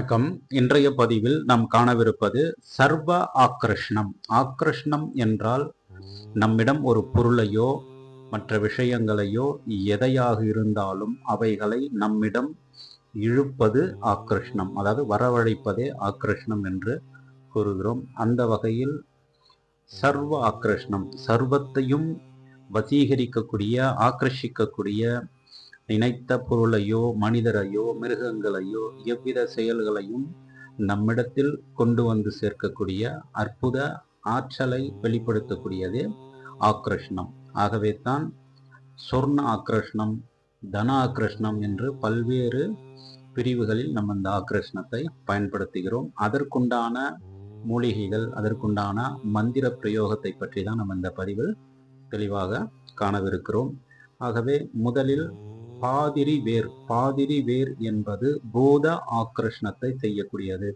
வணக்கம். இன்றைய பதிவில் நாம் காணவிருப்பது சர்வ ஆக்ரஷ்ணம். ஆக்ரஷ்ணம் என்றால் நம்மிடம் ஒரு பொருளையோ மற்ற விஷயங்களையோ எதையாக இருந்தாலும் அவைகளை நம்மிடம் இழுப்பது ஆக்ரஷ்ணம். அதாவது வரவழைப்பதே ஆக்ரஷ்ணம் என்று கூறுகிறோம். அந்த வகையில் சர்வ ஆக்ரஷ்ணம் சர்வத்தையும் வசீகரிக்கக்கூடிய ஆக்ரஷிக்கக்கூடிய நினைத்த பொருளையோ மனிதரையோ மிருகங்களையோ எவ்வித செயல்களையும் நம்மிடத்தில் கொண்டு வந்து சேர்க்கக்கூடிய அற்புத ஆற்றலை வெளிப்படுத்தக்கூடியது ஆக்ரஷ்ணம். ஆகவே தான் சொர்ண ஆக்ரஷ்ணம் தன ஆக்ரஷ்ணம் என்று பல்வேறு பிரிவுகளில் நம்ம இந்த ஆக்ரஷ்ணத்தை பயன்படுத்துகிறோம். அதற்குண்டான மூலிகைகள் அதற்குண்டான மந்திர பிரயோகத்தை பற்றி தான் நம்ம இந்த பதிவில் தெளிவாக காணவிருக்கிறோம். ஆகவே முதலில் பாதிரி வேர் பாதிரி வேர் என்பது பூத ஆக்ரஷ்ணத்தை செய்யக்கூடியது.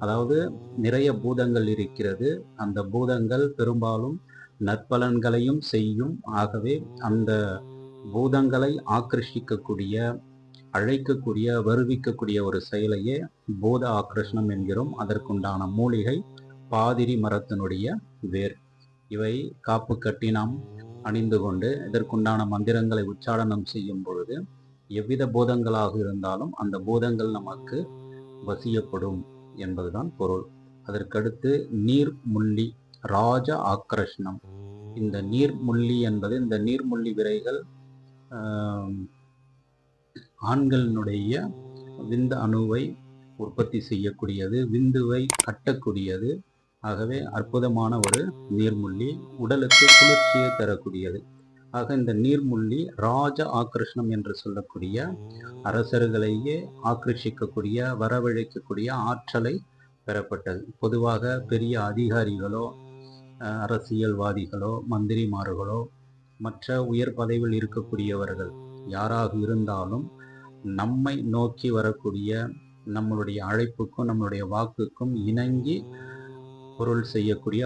அதாவது நிறைய பூதங்கள் இருக்கிறது. அந்த பூதங்கள் பெரும்பாலும் நற்பலன்களையும் செய்யும். ஆகவே அந்த பூதங்களை ஆக்கர்ஷிக்கக்கூடிய அழைக்கக்கூடிய வருவிக்கக்கூடிய ஒரு செயலையே பூத ஆக்ரஷ்ணம் என்கிறோம். அதற்குண்டான மூலிகை பாதிரி மரத்தினுடைய வேர். இவை காப்பு கட்டினம் அணிந்து கொண்டு இதற்குண்டான மந்திரங்களை உச்சாடனம் செய்யும் பொழுது எவ்வித பூதங்களாக இருந்தாலும் அந்த பூதங்கள் நமக்கு வசியப்படும் என்பதுதான் பொருள். அதற்கடுத்து நீர் முள்ளி ராஜ ஆக்ரஷ்ணம் இந்த நீர்முள்ளி என்பது இந்த நீர்முள்ளி விரைகள் ஆண்களினுடைய விந்து அணுவை உற்பத்தி செய்யக்கூடியது விந்துவை கட்டக்கூடியது ஆகவே அற்புதமான ஒரு நீர்முள்ளி உடலுக்கு குளிர்ச்சியை தரக்கூடியது. ஆக இந்த நீர்முள்ளி ராஜ ஆக்கிருஷ்ணம் என்று சொல்லக்கூடிய அரசர்களையே ஆக்கிரஷிக்கக்கூடிய வரவழைக்கக்கூடிய ஆற்றலை பெறப்பட்டது. பொதுவாக பெரிய அதிகாரிகளோ அரசியல்வாதிகளோ மந்திரிமார்களோ மற்ற உயர் பதவியில் இருக்கக்கூடியவர்கள் யாராக இருந்தாலும் நம்மை நோக்கி வரக்கூடிய நம்மளுடைய அழைப்புக்கும் நம்மளுடைய வாக்குக்கும் இணங்கி பொருள் செய்யக்கூடிய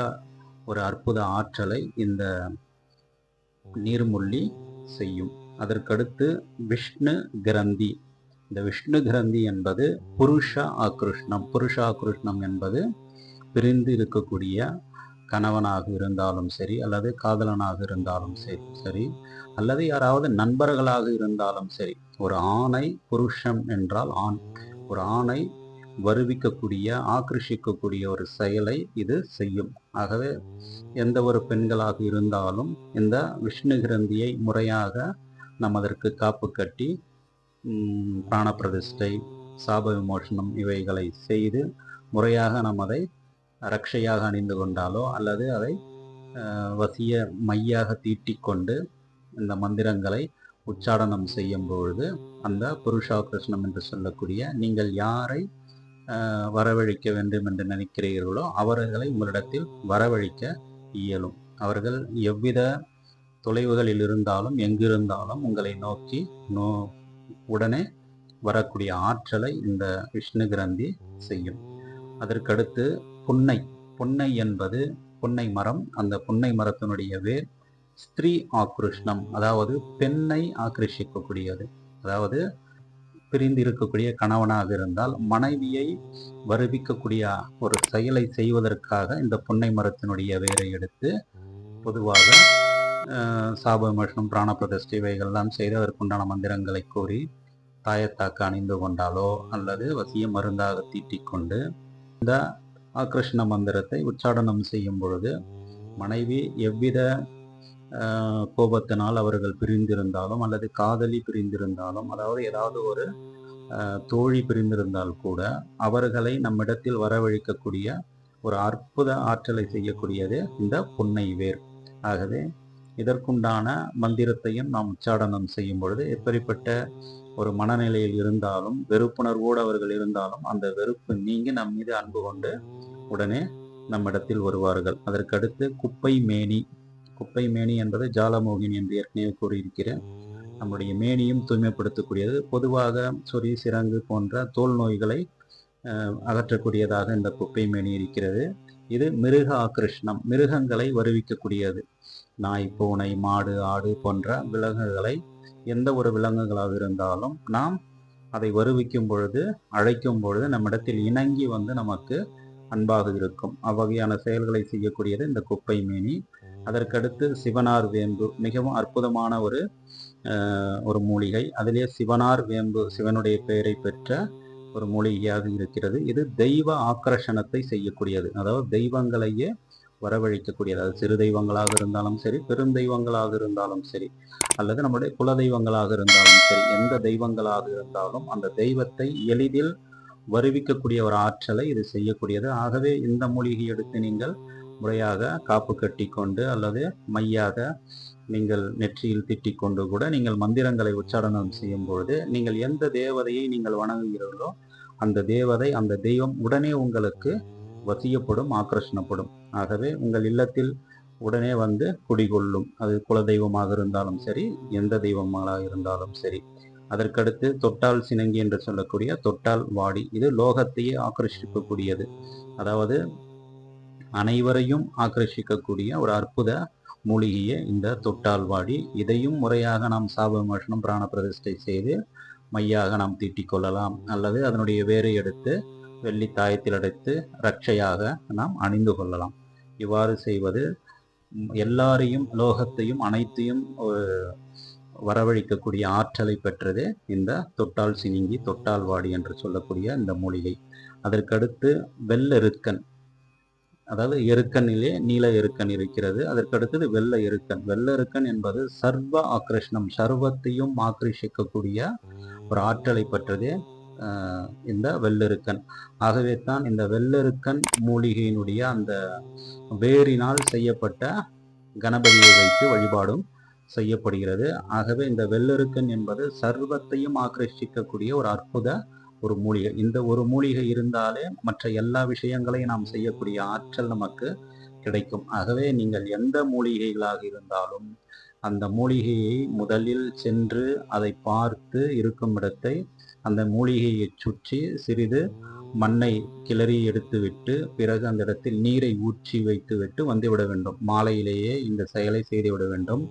ஒரு அற்புத ஆற்றலை இந்த நீர்முள்ளி செய்யும். அதற்கடுத்து விஷ்ணு கிரந்தி. இந்த விஷ்ணு கிரந்தி என்பது புருஷ ஆக்ருஷ்ணம். புருஷ ஆக்ருஷ்ணம் என்பது பிரிந்து இருக்கக்கூடிய கணவனாக இருந்தாலும் சரி அல்லது காதலனாக இருந்தாலும் சரி சரி அல்லது யாராவது நண்பர்களாக இருந்தாலும் சரி ஒரு ஆணை புருஷம் என்றால் ஆண். ஒரு ஆணை வருவிக்கக்கூடிய ஆக்கர்ஷிக்கக்கூடிய ஒரு செயலை இது செய்யும். ஆகவே எந்த ஒரு பெண்களாக இருந்தாலும் இந்த விஷ்ணு கிரந்தியை முறையாக நம் அதற்கு காப்பு கட்டி பிராணப்பிரதிஷ்டை சாப விமோசனம் இவைகளை செய்து முறையாக நாம் அதை ரக்ஷையாக அணிந்து கொண்டாலோ அல்லது அதை வசிய மையாக தீட்டிக்கொண்டு இந்த மந்திரங்களை உச்சாடனம் செய்யும் பொழுது அந்த புருஷா கிருஷ்ணம் என்று சொல்லக்கூடிய நீங்கள் யாரை வரவழைக்க வேண்டும் என்று நினைக்கிறீர்களோ அவர்களை உங்களிடத்தில் வரவழைக்க இயலும். அவர்கள் எவ்வித தொலைவுகளில் இருந்தாலும் எங்கிருந்தாலும் உங்களை நோக்கி நோ உடனே வரக்கூடிய ஆற்றலை இந்த விஷ்ணு கிரந்தி செய்யும். அதற்கடுத்து புன்னை. புன்னை என்பது புன்னை மரம். அந்த புன்னை மரத்தினுடைய வேர் ஸ்திரீ ஆக்ருஷ்ணம். அதாவது பெண்ணை ஆக்கிருஷிக்கக்கூடியது அதாவது பிரிந்து இருக்கக்கூடிய கணவனாக இருந்தால் மனைவியை வருவிக்கக்கூடிய ஒரு செயலை செய்வதற்காக இந்த புன்னை மரத்தினுடைய வேரை எடுத்து பொதுவாக சாபமோஷனம் பிராண பிரதிஷ்டை இவைகள்லாம் செய்து அதற்குண்டான மந்திரங்களை கூறி தாயத்தாக்கு அணிந்து கொண்டாலோ அல்லது வசிய மருந்தாக தீட்டிக்கொண்டு இந்த ஆக்ரஷ்ண மந்திரத்தை உச்சாடனம் செய்யும் பொழுது மனைவி எவ்வித கோபத்தினால் அவர்கள் பிரிந்திருந்தாலும் அல்லது காதலி பிரிந்திருந்தாலும் அதாவது ஏதாவது ஒரு தோழி பிரிந்திருந்தால் கூட அவர்களை நம்மிடத்தில் வரவழைக்கக்கூடிய ஒரு அற்புத ஆற்றலை செய்யக்கூடியது இந்த புன்னை வேர். ஆகவே இதற்குண்டான மந்திரத்தையும் நாம் உச்சாடனம் செய்யும் பொழுது எப்படிப்பட்ட ஒரு மனநிலையில் இருந்தாலும் வெறுப்புணர்வோடு அவர்கள் இருந்தாலும் அந்த வெறுப்பு நீங்கி நம் மீது அன்பு கொண்டு உடனே நம்மிடத்தில் வருவார்கள். அதற்கடுத்து குப்பை மேனி குப்பை மேனி என்பது ஜாலமோகினி என்று ஏற்கனவே கூறியிருக்கிறேன். நம்முடைய மேனியும் தூய்மைப்படுத்தக்கூடியது. பொதுவாக சொறி சிறங்கு போன்ற தோல் நோய்களை அகற்றக்கூடியதாக இந்த குப்பை மேனி இருக்கிறது. இது மிருக ஆக்கிருஷ்ணம் மிருகங்களை வருவிக்கக்கூடியது. நாய் பூனை மாடு ஆடு போன்ற விலங்குகளை எந்த ஒரு விலங்குகளாக இருந்தாலும் நாம் அதை வருவிக்கும் பொழுது அழைக்கும் பொழுது நம்மிடத்தில் இணங்கி வந்து நமக்கு அன்பாக இருக்கும். அவ்வகையான செயல்களை செய்யக்கூடியது இந்த குப்பை மேனி. அதற்கடுத்து சிவனார் வேம்பு மிகவும் அற்புதமான ஒரு ஒரு மூலிகை. அதிலே சிவனார் வேம்பு சிவனுடைய பெயரை பெற்ற ஒரு மூலிகையாக இருக்கிறது. இது தெய்வ ஆக்கர்ஷணத்தை செய்யக்கூடியது. அதாவது தெய்வங்களையே வரவழைக்கக்கூடியது. அது சிறு தெய்வங்களாக இருந்தாலும் சரி பெருந்தெய்வங்களாக இருந்தாலும் சரி அல்லது நம்முடைய குல தெய்வங்களாக இருந்தாலும் சரி எந்த தெய்வங்களாக இருந்தாலும் அந்த தெய்வத்தை எளிதில் வருவிக்கக்கூடிய ஒரு ஆற்றலை இது செய்யக்கூடியது. ஆகவே இந்த மூலிகை எடுத்து நீங்கள் முறையாக காப்பு கட்டி கொண்டு அல்லது மையாக நீங்கள் நெற்றியில் திட்டிக் கொண்டு கூட நீங்கள் மந்திரங்களை உச்சாரணம் செய்யும் பொழுது நீங்கள் எந்த தேவதையை நீங்கள் வணங்குகிறீர்களோ அந்த தேவதை அந்த தெய்வம் உடனே உங்களுக்கு வசியப்படும் ஆக்கர்ஷணப்படும். ஆகவே உங்கள் இல்லத்தில் உடனே வந்து குடிகொள்ளும். அது குல தெய்வமாக இருந்தாலும் சரி எந்த தெய்வமாக இருந்தாலும் சரி. அதற்கடுத்து தொட்டால் சினங்கி என்று சொல்லக்கூடிய தொட்டால் வாடி. இது லோகத்தையே ஆக்கர்ஷிக்கக்கூடியது. அதாவது அனைவரையும் ஆக்கர்ஷிக்கக்கூடிய ஒரு அற்புத மூலிகையை இந்த தொட்டால்வாடி இதையும் முறையாக நாம் சாப விமர்சனம் பிராண பிரதிஷ்டை செய்து மையாக நாம் தீட்டிக் கொள்ளலாம். அல்லது அதனுடைய வேரை எடுத்து வெள்ளி தாயத்தில் அடைத்து ரட்சையாக நாம் அணிந்து கொள்ளலாம். இவ்வாறு செய்வது எல்லாரையும் லோகத்தையும் அனைத்தையும் வரவழைக்கக்கூடிய ஆற்றலை பெற்றது இந்த தொட்டால் சினிங்கி தொட்டால் வாடி என்று சொல்லக்கூடிய இந்த மூலிகை. அதற்கடுத்து வெள்ளெருக்கன். அதாவது எருக்கனிலே நீல எருக்கன் இருக்கிறது. அதற்கடுத்தது வெள்ள எருக்கன். வெள்ள எருக்கன் என்பது சர்வ ஆக்ரஷ்ணம் சர்வத்தையும் ஆக்ரஷிக்கக்கூடிய ஒரு ஆற்றலை பெற்றதே இந்த வெள்ளெருக்கன் ஆகவே தான் இந்த வெள்ளெருக்கன் மூலிகையினுடைய அந்த வேரினால் செய்யப்பட்ட கணபதியை வைத்து வழிபாடும் செய்யப்படுகிறது. ஆகவே இந்த வெள்ளெருக்கன் என்பது சர்வத்தையும் ஆக்ரஷிக்கக்கூடிய ஒரு அற்புத ஒரு மூலிகை. இந்த ஒரு மூலிகை இருந்தாலே மற்ற எல்லா விஷயங்களையும் நாம் செய்யக்கூடிய ஆற்றல் நமக்கு கிடைக்கும். ஆகவே நீங்கள் எந்த மூலிகைகளாக இருந்தாலும் அந்த மூலிகையை முதலில் சென்று அதை பார்த்து இருக்கும் இடத்தை அந்த மூலிகையை சுற்றி சிறிது மண்ணை கிளறி எடுத்துவிட்டு பிறகு அந்த இடத்தில் நீரை ஊற்றி வைத்துவிட்டு வந்துவிட வேண்டும். மாலையிலேயே இந்த செயலை செய்துவிட வேண்டும்.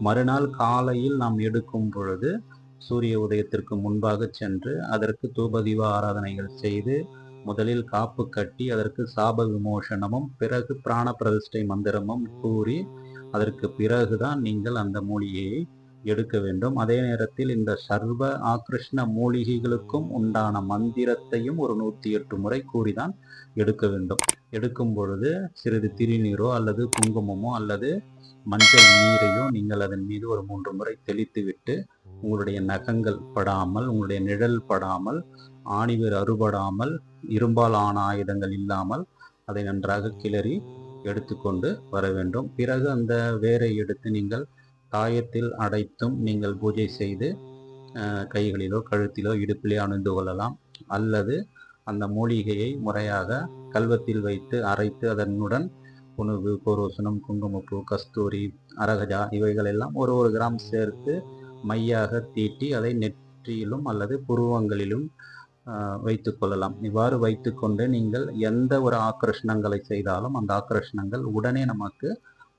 மறுநாள் காலையில் நாம் எடுக்கும் பொழுது சூரிய உதயத்திற்கு முன்பாக சென்று அதற்கு தூபதீப ஆராதனைகள் செய்து முதலில் காப்பு கட்டி அதற்கு சாப விமோசனமும் பிறகு பிராண பிரதிஷ்டை மந்திரமும் கூறி அதற்கு பிறகுதான் நீங்கள் அந்த மூலிகையை எடுக்க வேண்டும். அதே நேரத்தில் இந்த சர்வ ஆக்ருஷ்ண மூலிகைகளுக்கும் உண்டான மந்திரத்தையும் ஒரு நூற்றி எட்டு முறை கூறிதான் எடுக்க வேண்டும். எடுக்கும் பொழுது சிறிது திருநீரோ அல்லது குங்குமமோ அல்லது மஞ்சள் நீரையோ நீங்கள் அதன் மீது ஒரு மூன்று முறை தெளித்து விட்டு உங்களுடைய நகங்கள் படாமல் உங்களுடைய நிழல் படாமல் ஆணிவர் அறுபடாமல் இரும்பால் ஆன ஆயுதங்கள் இல்லாமல் அதை நன்றாக கிளறி எடுத்துக்கொண்டு வர வேண்டும். பிறகு அந்த வேரை எடுத்து நீங்கள் தாயத்தில் அடைத்தும் நீங்கள் பூஜை செய்து கைகளிலோ கழுத்திலோ இடுப்பிலே அணிந்து கொள்ளலாம். அல்லது அந்த மூலிகையை முறையாக கல்வத்தில் வைத்து அரைத்து அதனுடன் புனுகு கோரோசனம் குங்குமப்பூ கஸ்தூரி அரகஜா இவைகளெல்லாம் ஒரு ஒரு கிராம் சேர்த்து மையாக தீட்டி அதை நெற்றியிலும் அல்லது புருவங்களிலும் வைத்து கொள்ளலாம். இவ்வாறு வைத்துக்கொண்டு நீங்கள் எந்த ஒரு ஆக்கர்ஷணங்களை செய்தாலும் அந்த ஆக்கர்ஷணங்கள் உடனே நமக்கு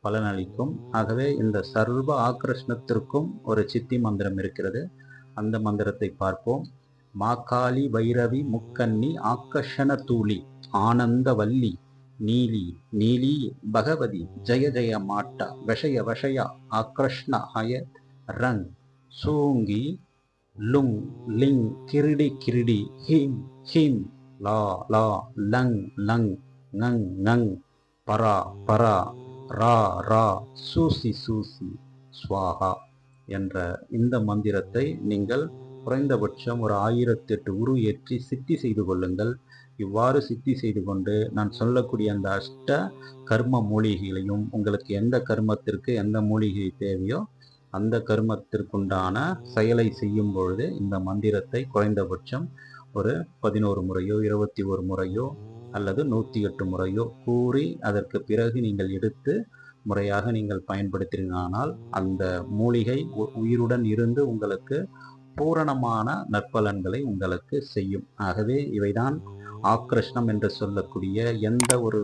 பலனளிக்கும். ஆகவே இந்த சர்வ ஆக்கர்ஷணத்திற்கும் ஒரு சித்தி மந்திரம் இருக்கிறது. அந்த மந்திரத்தை பார்ப்போம். மாக்காளி வைரவி முக்கன்னி ஆக்கர்ஷண தூளி ஆனந்த வல்லி நீலி நீலி பகவதி ஜெய ஜெய மாட்டா விஷய விஷய ஆக்ரஷ்ண ஹய ரங் சூங்கி லுங் லிங் கிரிடி கிரிடி ஹிம் ஹிம் லா லா லங் லங் நங் நங் பரா பரா ரா ரா சூசி சூசி ஸ்வாகா என்ற இந்த மந்திரத்தை நீங்கள் குறைந்தபட்சம் ஒரு ஆயிரத்தி எட்டு உரு ஏற்றி சித்தி செய்து கொள்ளுங்கள். இவ்வாறு சித்தி செய்து கொண்டு நான் சொல்லக்கூடிய அந்த அஷ்ட கர்ம மூலிகைகளையும் உங்களுக்கு எந்த கர்மத்திற்கு எந்த மூலிகை தேவையோ அந்த கர்மத்திற்குண்டான செயலை செய்யும் பொழுது இந்த மந்திரத்தை குறைந்தபட்சம் ஒரு பதினோரு முறையோ இருபத்தி ஒரு முறையோ அல்லது நூற்றி எட்டு முறையோ கூறி அதற்கு பிறகு நீங்கள் எடுத்து முறையாக நீங்கள் பயன்படுத்தினால் அந்த மூலிகை உயிருடன் இருந்து உங்களுக்கு பூரணமான நற்பலன்களை உங்களுக்கு செய்யும். ஆகவே இவைதான் ஆக்ரஷ்ணம் என்று சொல்லக்கூடிய எந்த ஒரு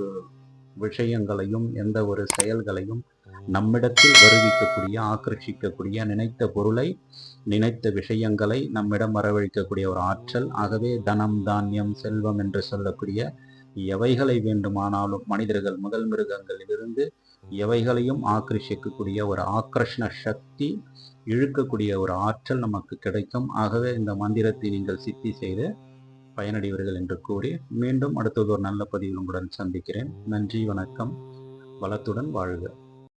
விஷயங்களையும் எந்த ஒரு செயல்களையும் நம்மிடத்தில் வருவிக்கக்கூடிய ஆக்கர்ஷிக்கக்கூடிய நினைத்த பொருளை நினைத்த விஷயங்களை நம்மிடம் வரவழைக்கக்கூடிய ஒரு ஆற்றல். ஆகவே தனம் தானியம் செல்வம் என்று சொல்லக்கூடிய எவைகளை வேண்டுமானாலும் மனிதர்கள் முதல் மிருகங்களிலிருந்து எவைகளையும் ஆக்கர்ஷிக்கக்கூடிய ஒரு ஆக்கர்ஷண சக்தி இழுக்கக்கூடிய ஒரு ஆற்றல் நமக்கு கிடைக்கும். ஆகவே இந்த மந்திரத்தை நீங்கள் சித்தி செய்து பயனடைவீர்கள் என்று கூறி மீண்டும் அடுத்தது ஒரு நல்ல பதிவில் உங்களுடன் சந்திக்கிறேன். நன்றி வணக்கம். வளத்துடன் வாழ்க.